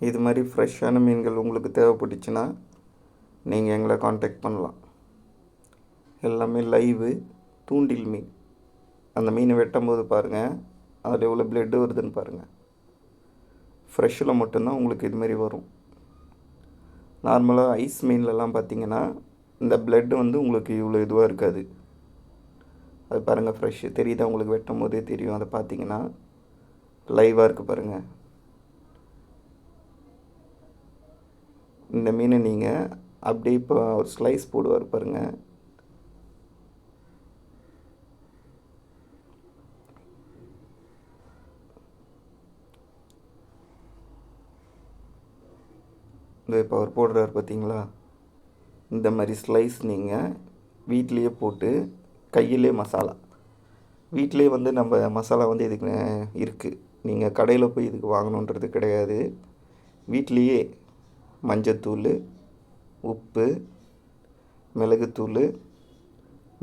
இது மாதிரி ஃப்ரெஷ்ஷான மீன்கள் உங்களுக்கு தேவைப்பட்டுச்சுன்னா நீங்கள் எங்களை காண்டாக்ட் பண்ணலாம். எல்லாமே லைவு தூண்டில் மீன். அந்த மீனை வெட்டும்போது பாருங்கள் அதில் எவ்வளோ பிளட்டு வருதுன்னு பாருங்கள் ஃப்ரெஷ்ஷில் மட்டும்தான் உங்களுக்கு இது மாதிரி வரும். நார்மலாக ஐஸ் மீன்லலாம் பார்த்தீங்கன்னா இந்த பிளட்டு வந்து உங்களுக்கு இவ்வளோ இதுவாக இருக்காது. அது பாருங்கள் ஃப்ரெஷ்ஷு தெரியுதா உங்களுக்கு வெட்டும் போதே தெரியும். அதை பார்த்தீங்கன்னா லைவாக இருக்குது பாருங்கள் இந்த மீனை நீங்கள் அப்படியே இப்போ ஒரு ஸ்லைஸ் போடுவார் பாருங்கள் இந்த இப்போ அவர் போடுறாரு பார்த்தீங்களா? இந்த மாதிரி ஸ்லைஸ் நீங்கள் வீட்லேயே போட்டு கையிலே மசாலா. வீட்டிலே வந்து நம்ம மசாலா வந்து இதுக்கு இருக்குது நீங்கள் கடையில் போய் இதுக்கு வாங்கணுன்றது கிடையாது. வீட்லேயே மஞ்சத்தூள் உப்பு மிளகுத்தூள்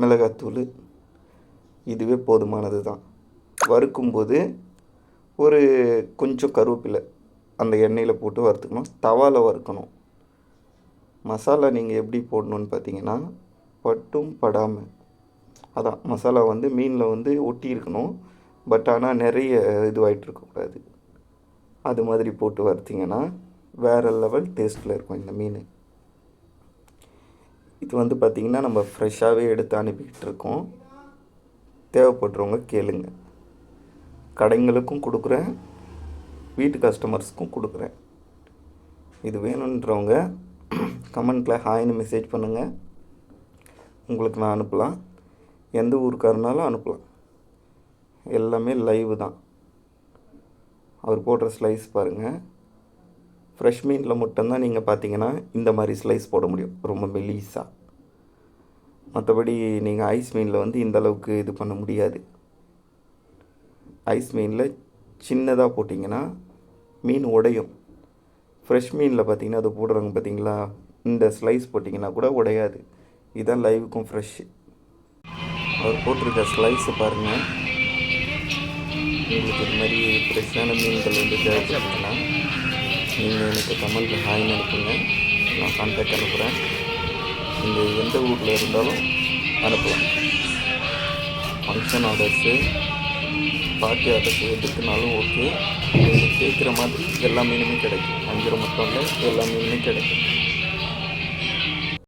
மிளகாத்தூள். இதுவே போதுமானது தான் வறுக்கும்போது ஒரு கொஞ்சம் கருவேப்பிலை அந்த எண்ணெயில் போட்டு வறுத்துக்கணும். தவாவில் வறுக்கணும். மசாலா நீங்கள் எப்படி போடணுன்னு பார்த்தீங்கன்னா பட்டும் படாமல் அதான் மசாலா வந்து மீனில் வந்து ஒட்டி இருக்கணும். பட் ஆனால் நிறைய இதுவாகிட்டு இருக்கக்கூடாது. அது மாதிரி போட்டு வறுத்திங்கன்னா வேறு லெவல் டேஸ்ட்டில் இருக்கும் இந்த மீன். இது வந்து பார்த்திங்கன்னா நம்ம ஃப்ரெஷ்ஷாகவே எடுத்து அனுப்பிக்கிட்டு இருக்கோம். தேவைப்படுறவங்க கேளுங்க. கடைங்களுக்கும் கொடுக்குறேன். வீட்டு கஸ்டமர்ஸ்க்கும் கொடுக்குறேன். இது வேணுன்றவங்க கமெண்ட்டில் ஹாய்னு மெசேஜ் பண்ணுங்கள் உங்களுக்கு நான் அனுப்பலாம். எந்த ஊருக்காரனாலும் அனுப்பலாம். எல்லாமே லைவு தான். அவர் போடுற ஸ்லைஸ் பாருங்கள் ஃப்ரெஷ் மீனில் மட்டும்தான் நீங்கள் பார்த்தீங்கன்னா இந்த மாதிரி ஸ்லைஸ் போட முடியும். ரொம்ப மெலீஸாக மற்றபடி நீங்கள் ஐஸ் மீனில் வந்து இந்த அளவுக்கு இது பண்ண முடியாது. ஐஸ் மீனில் சின்னதாக போட்டிங்கன்னா மீன் உடையும். ஃப்ரெஷ் மீனில் பார்த்தீங்கன்னா அது போடுறாங்க பார்த்தீங்களா இந்த ஸ்லைஸ் போட்டிங்கன்னா கூட உடையாது. இதுதான் லைவுக்கும் ஃப்ரெஷ்ஷு அவர் போட்டிருக்க ஸ்லைஸை பாருங்கள் உங்களுக்கு இது மாதிரி ஃப்ரெஷ்ஷான மீன்கள் வந்து தேவைப்படுதுன்னா நீங்கள் எனக்கு தமிழுக்கு ஹாய்னு அனுப்புங்க. நான் கான்டாக்ட் அனுப்புகிறேன் நீங்கள் எந்த ஊரில் இருந்தாலும் அனுப்பலாம். ஃபங்க்ஷன் ஆர்டர்ஸு பார்ட்டி ஆர்டர்ஸ் எதுக்குனாலும் ஓகே நீங்கள் கேட்குற மாதிரி எல்லா மீனுமே கிடைக்கும். அஞ்சு மட்டும் இல்லை எல்லா மீனுமே கிடைக்கும்.